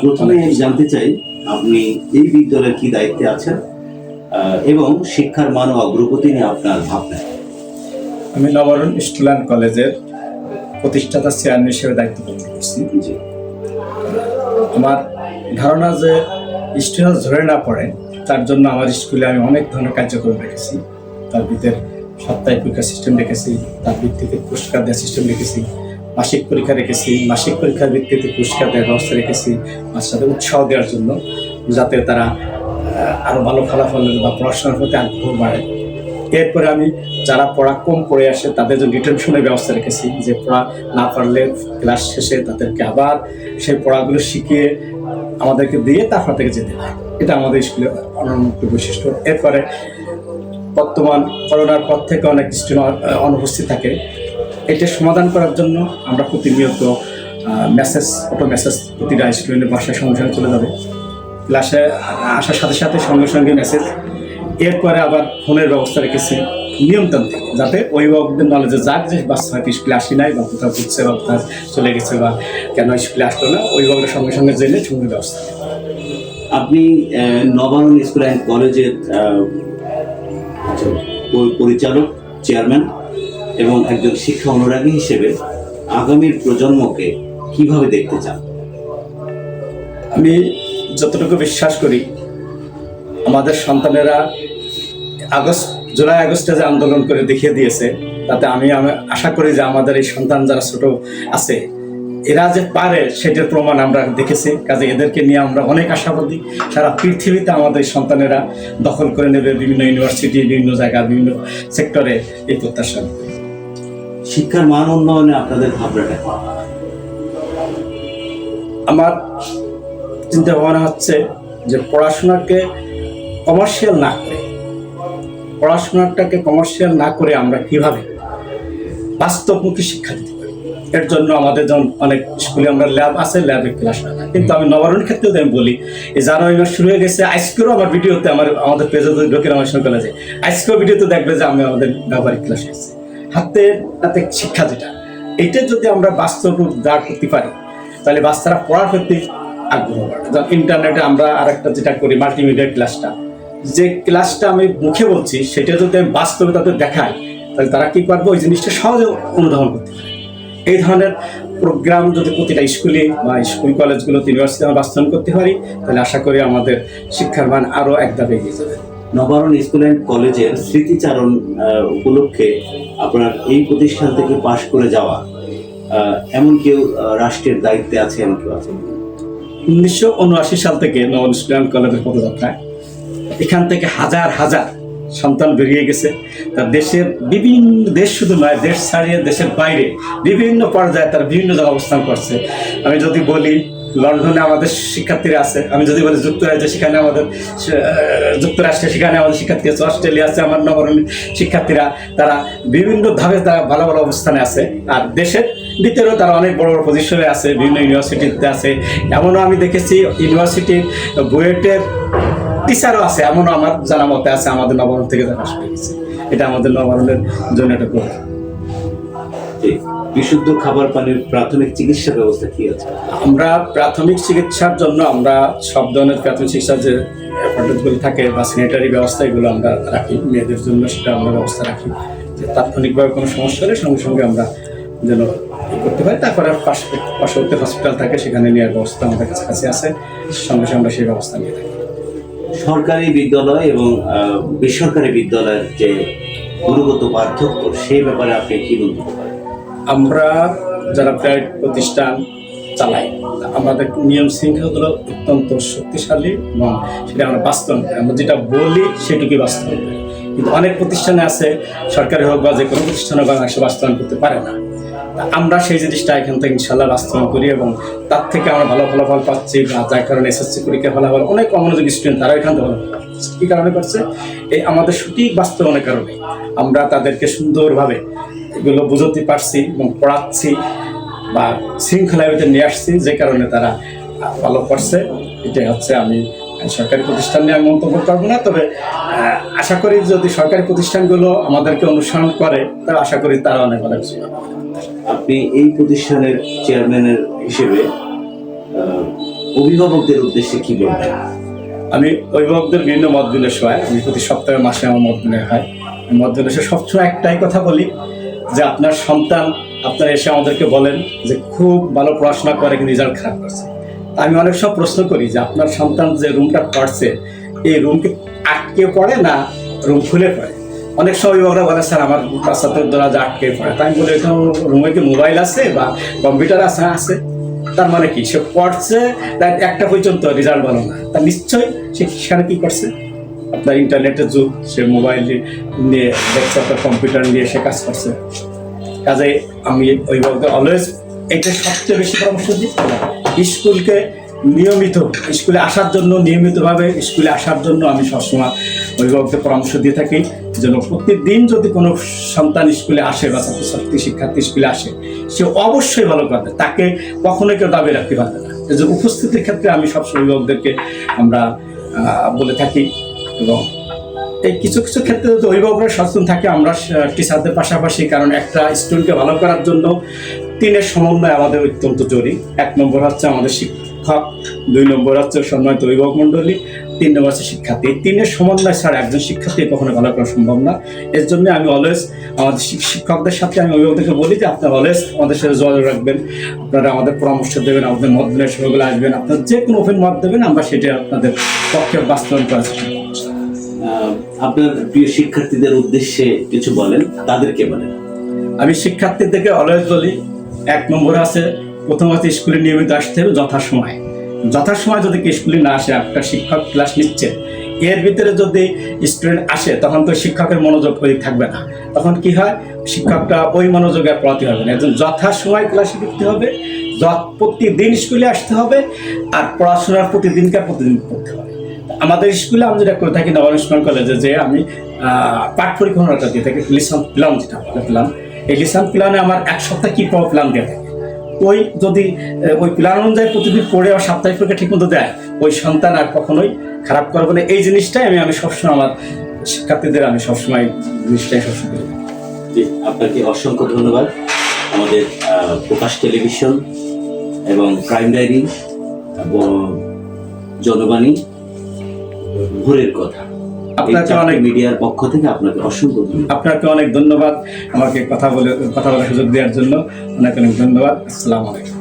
প্রথমে আমি জানতে চাই আপনি এই বিদ্যালয়ের কি দায়িত্বে আছেন এবং শিক্ষার মান ও অগ্রগতি নিয়ে আপনার ভাবনা আমি নবরণ স্টুডেন্ট কলেজের প্রতিষ্ঠাতা চেয়ারম্যান হিসেবে দায়িত্ব পালন করছি। আমার ধারণা যে স্টুডেন্ট ঝরে না পড়ে তার জন্য আমার স্কুলে আমি অনেক ধরনের কার্যক্রম রেখেছি তার ভিতরে সাপ্তাহিক পরীক্ষা সিস্টেম রেখেছি তার ভিত্তিতে পুরস্কার দেওয়ার সিস্টেম রেখেছি মাসিক পরীক্ষা রেখেছি, মাসিক পরীক্ষার ভিত্তিতে পুরস্কার দেওয়ার ব্যবস্থা রেখেছি বাচ্চাদের উৎসাহ দেওয়ার জন্য, যাতে তারা আরও আরও ভালো ফলাফল বা পড়াশোনার প্রতি আগ্রহ বাড়ে। এরপরে আমি যারা পড়া কম পড়ে আসে, তাদের জন্য ডিটেনশনের ব্যবস্থা রেখেছি, যে পড়া না পারলে ক্লাস শেষে তাদেরকে আবার সেই পড়াগুলো শিখিয়ে আমাদেরকে দিয়ে তারপর থেকে যেতে হয়। এটা আমাদের স্কুলে অনন্য বৈশিষ্ট্য। এরপরে বর্তমান করোনার পর থেকে অনেক স্টুডেন্ট অনুপস্থিত থাকে। এটা সমাধান করার জন্য আমরা প্রতিনিয়ত মেসেজ অটো মেসেজ প্রতিটা স্টুডেন্টের বাসায় সঙ্গে সঙ্গে চলে যাবে। ক্লাসে আসার সাথে সাথে সঙ্গে সঙ্গে মেসেজ এরপরে আবার ফোনের ব্যবস্থা রেখেছি নিয়মতান্ত্রিক, যাতে অভিভাবকদের নলেজে যাক যে বাচ্চা হয়তো স্কুলে আসি নাই বা কোথাও ঘুরছে বা কোথাও চলে গেছে বা কেন স্কুলে আসলো না, অভিভাবকের সঙ্গে সঙ্গে জেনে সঙ্গে ব্যবস্থা আপনি নবায়ন স্কুল অ্যান্ড কলেজের পরিচালক চেয়ারম্যান এবং একজন শিক্ষা অনুরাগী হিসেবে আগামীর প্রজন্মকে কীভাবে দেখতে চান? আমি যতটুকু বিশ্বাস করি, আমাদের সন্তানেরা আগস্ট, জুলাই, আগস্টে যে আন্দোলন করে দেখিয়ে দিয়েছে, তাতে আমি আশা করি যে আমাদের এই সন্তান যারা ছোট আছে, এরা যে পারে সেটার প্রমাণ আমরা দেখেছি। কাজে এদেরকে নিয়ে আমরা অনেক আশাবাদী। সারা পৃথিবীতে আমাদের সন্তানেরা দখল করে নেবে বিভিন্ন ইউনিভার্সিটি, বিভিন্ন জায়গা বিভিন্ন সেক্টরে এই প্রত্যাশা। শিক্ষার মান উন্নয়নে আপনাদের ভাবনাটা আমার চিন্তা ভাবনা হচ্ছে যে পড়াশোনাকে কমার্শিয়াল না করে, পড়াশোনাটাকে কমার্শিয়াল না করে আমরা কীভাবে বাস্তবমুখী শিক্ষা দিতে এর জন্য আমাদের যেমন অনেক স্কুলে আমরা ল্যাব আছে ল্যাবে ক্লাস কিন্তু আমি নবারণের ক্ষেত্রে আমি বলি এই জানুয়ারি মাস শুরু হয়ে গেছে আজকেও আমার ভিডিওতে আমার, আমাদের পেজে যদি ঢোকে আমার সঙ্গে কলেজে আজকেও ভিডিওতে দেখবে যে আমি আমাদের ব্যবহারিক ক্লাস এসেছি হাতে হাতে শিক্ষা যেটা, এটা যদি আমরা বাস্তব রূপ দাঁড় করতে পারি, তাহলে বাচ্চারা পড়ার প্রতি আগ্রহ বাড়ে ইন্টারনেটে আমরা আরেকটা যেটা করি মাল্টিমিডিয়া ক্লাসটা যে ক্লাসটা আমি মুখে বলছি, সেটা যদি আমি বাস্তবে তাদের দেখাই, তাহলে তারা কি পারবে ওই জিনিসটা সহজে অনুধাবন করতে পারে। এই ধরনের প্রোগ্রাম যদি প্রতিটা স্কুলে বা স্কুল কলেজগুলোতে ইউনিভার্সিটি আমরা বাস্তবায়ন করতে পারি, তাহলে আশা করি আমাদের শিক্ষার মান আরও এক ধাপ এগিয়ে যাবে। নবায়ন স্কুল অ্যান্ড কলেজের স্মৃতিচারণ উপলক্ষে আপনার এই প্রতিষ্ঠান থেকে পাশ করে যাওয়া এমন কেউ রাষ্ট্রের দায়িত্বে আছে, এমন কেউ আছে? উনিশশো উনআশি সাল থেকে নবন স্টুডেন্ট কলেজের পদযাত্রায় এখান থেকে হাজার হাজার সন্তান বেরিয়ে গেছে। তার দেশের বিভিন্ন, দেশ শুধু নয়, দেশ ছাড়িয়ে দেশের বাইরে বিভিন্ন পর্যায়ে তারা বিভিন্ন জায়গায় অবস্থান করছে। আমি যদি বলি লন্ডনে আমাদের শিক্ষার্থীরা আছে। আমি যদি বলি যুক্তরাজ্যে সেখানে আমাদের যুক্তরাষ্ট্রে সেখানে আমাদের শিক্ষার্থী আছে, অস্ট্রেলিয়া আছে, আমার নবরণী শিক্ষার্থীরা, তারা বিভিন্ন ধাপে তারা ভালো ভালো অবস্থানে আছে। আর দেশের ভিতরেও তারা অনেক বড় বড় পজিশনে আছে, বিভিন্ন ইউনিভার্সিটিতে আছে। এমনও আমি দেখেছি ইউনিভার্সিটির বুয়েটের টিচারও আছে, এমনও আমার জানা মতে আছে, আমাদের নবরণ থেকে যারা আসবে। এটা আমাদের নবরণের জন্য একটা যে বিশুদ্ধ খাবার পানির প্রাথমিক চিকিৎসা ব্যবস্থা কি আছে? আমরা প্রাথমিক চিকিৎসার জন্য আমরা সব ধরনের প্রাথমিক চিকিৎসার যে অ্যাপার্টমেন্টগুলো থাকে বা স্যানিটারি ব্যবস্থা এগুলো আমরা রাখি। মেয়েদের জন্য সেটা আমরা ব্যবস্থা রাখি। যে তাৎক্ষণিকভাবে কোনো সমস্যা হলে সঙ্গে সঙ্গে আমরা যেন করতে পারি। তারপরে পার্শ্ববর্তী হসপিটাল থাকে সেখানে নেওয়ার ব্যবস্থা আমাদের কাছাকাছি আছে। সঙ্গে সঙ্গে আমরা সেই ব্যবস্থা নিয়ে থাকি। সরকারি বিদ্যালয় এবং বেসরকারি বিদ্যালয়ের যে গুণগত পার্থক্য সেই ব্যাপারে আপনি কি বলতে আমরা যারা প্রাইভেট প্রতিষ্ঠান চালাই আমাদের নিয়ম শৃঙ্খলাগুলো অত্যন্ত শক্তিশালী এবং সেটা আমরা বাস্তব আমরা যেটা বলি সেটুকুই বাস্তব কিন্তু অনেক প্রতিষ্ঠানে আছে, সরকারি হোক বা যে কোনো প্রতিষ্ঠানে বাংলাদেশে বাস্তবায়ন করতে পারে না। আমরা সেই জিনিসটা এখান থেকে ইনশাল্লাহ বাস্তবায়ন করি এবং তার থেকে আমরা ভালো ফলাফল পাচ্ছি বা যার কারণে এসএসসি পরীক্ষার ফলাফল, অনেক অমনোযোগী স্টুডেন্ট তারা এখান থেকে পাচ্ছে। কি কারণে করছে এই আমাদের সঠিক বাস্তবায়নের কারণে আমরা তাদেরকে সুন্দরভাবে এগুলো বুঝতে পারছি এবং পড়াচ্ছি বা শৃঙ্খলার ভিতরে নিয়ে আসছি যে কারণে তারা ভালো করছে। এটাই হচ্ছে আমি সরকারি প্রতিষ্ঠান নিয়ে আমি মন্তব্য করব না তবে আশা করি যদি সরকারি প্রতিষ্ঠানগুলো আমাদেরকে অনুসরণ করে তাহলে আশা করি তারা অনেক কিছু আপনি এই প্রতিষ্ঠানের চেয়ারম্যানের হিসেবে অভিভাবকদের উদ্দেশ্যে কি বলবেন? আমি অভিভাবকদের বিভিন্ন মত বিনিময় হয় আমি প্রতি সপ্তাহে মাসে আমার মত বিনিময় হয়। আমি মত বিনিময় সবসময় একটাই কথা বলি যে আপনার সন্তান, আপনারা এসে আমাদেরকে বলেন যে খুব ভালো পড়াশোনা করে, কিন্তু রেজাল্ট খারাপ করছে। আমি অনেক সব প্রশ্ন করি যে আপনার সন্তান যে রুমটা পড়ছে, এই রুমকে আটকে পড়ে না রুম খুলে পড়ে? অনেক সময় অভিভাবকরা বলে, স্যার, আমার বাচ্চাদের দরজা আটকে পড়ে। তাই আমি বলি, এখানে রুমে কি মোবাইল আছে বা কম্পিউটার আছে? আছে। তার মানে কি? সে পড়ছে, তার একটা পর্যন্ত রেজাল্ট ভালো না। তা নিশ্চয়ই সে সেখানে কি করছে? আপনার ইন্টারনেটের যুগ, সে মোবাইল নিয়ে আপনার কম্পিউটার নিয়ে সে কাজ করছে। কাজে আমি অভিভাবকদের অলওয়েজ এটা সবচেয়ে বেশি পরামর্শ দিই। স্কুলকে নিয়মিত, স্কুলে আসার জন্য, নিয়মিতভাবে স্কুলে আসার জন্য আমি সবসময় অভিভাবকদের পরামর্শ দিয়ে থাকি। যেন প্রতিদিন যদি কোনো সন্তান স্কুলে আসে বা ছাত্রছাত্রী, শিক্ষার্থী স্কুলে আসে, সে অবশ্যই ভালো করবে। তাকে কখনোই কেউ দাবি রাখতে পারবে না। যে উপস্থিতির ক্ষেত্রে আমি সবসময় অভিভাবকদেরকে আমরা বলে থাকি এবং এই কিছু কিছু ক্ষেত্রে যদি অভিভাবকরা সচেতন থাকে আমরা টিচারদের পাশাপাশি কারণ একটা স্টুডেন্টকে ভালো করার জন্য তিনের সমন্বয় আমাদের অত্যন্ত জরুরি। এক নম্বর হচ্ছে আমাদের শিক্ষক দুই নম্বর হচ্ছে সম্মানিত অভিভাবক মণ্ডলী তিন নম্বর হচ্ছে শিক্ষার্থী। তিনের সমন্বয় ছাড়া একজন শিক্ষার্থী কখনো ভালো করা সম্ভব না। এর জন্য আমি অলওয়েজ আমাদের শিক্ষকদের সাথে আমি অভিভাবকদেরকে বলি যে আপনারা অলওয়েজ আমাদের সাথে যোগাযোগ রাখবেন। আপনারা আমাদের পরামর্শ দেবেন আমাদের মত দিনের সময়গুলো আসবেন। আপনার যে কোনো ওপেন মত দেবেন আমরা সেটা আপনাদের পক্ষে বাস্তবায়ন করার চেষ্টা। আহ, আপনার প্রিয় শিক্ষার্থীদের উদ্দেশ্যে কিছু বলেন, তাদেরকে বলেন। আমি শিক্ষার্থীদেরকে অলওয়েজ বলি, এক নম্বর আছে প্রথমত স্কুলে নিয়মিত আসতে হবে যথাসময়। যথাসময় যদি স্কুলে না আসে, একটা শিক্ষক ক্লাস নিচ্ছে, এর ভিতরে যদি স্টুডেন্ট আসে, তখন তো শিক্ষকের মনোযোগ ওই থাকবে না। তখন কি হয়? শিক্ষকটা ওই মনোযোগে পড়াতে হবে না। একজন যথাসময় ক্লাসে ঢুকতে হবে প্রতিদিন স্কুলে আসতে হবে, আর পড়াশোনার প্রতিদিনকার প্রতিদিন করতে হবে। আমাদের স্কুলে আমি যেটা করে থাকি নবাব ইসলাম কলেজে যে আমি পাঠ পরীক্ষণটা দিয়ে থাকি লিসন প্ল্যান যেটা বলে প্ল্যান। এই লিসন প্ল্যানে আমার এক সপ্তাহ কি পাওয়া প্ল্যান দিয়ে থাকে? ওই যদি ওই প্ল্যান অনুযায়ী প্রতিদিন পড়ে আর সাপ্তাহিক পরীক্ষা ঠিক মতো দেয় ওই সন্তান আর কখনোই খারাপ করবে না। এই জিনিসটাই আমি আমি সবসময় আমার শিক্ষার্থীদের আমি সবসময় জিনিসটাই সবসময়। জি, আপনাকে অসংখ্য ধন্যবাদ। আমাদের প্রকাশ টেলিভিশন এবং প্রাইম ডায়েরি জনবাণী ভোরের কথা। আপনাকে অনেক মিডিয়ার পক্ষ থেকে আপনাকে অসংখ্য আপনাকে অনেক ধন্যবাদ আমাকে কথা বলে কথা বলার সুযোগ দেওয়ার জন্য। অনেক অনেক ধন্যবাদ। আসসালামু আলাইকুম।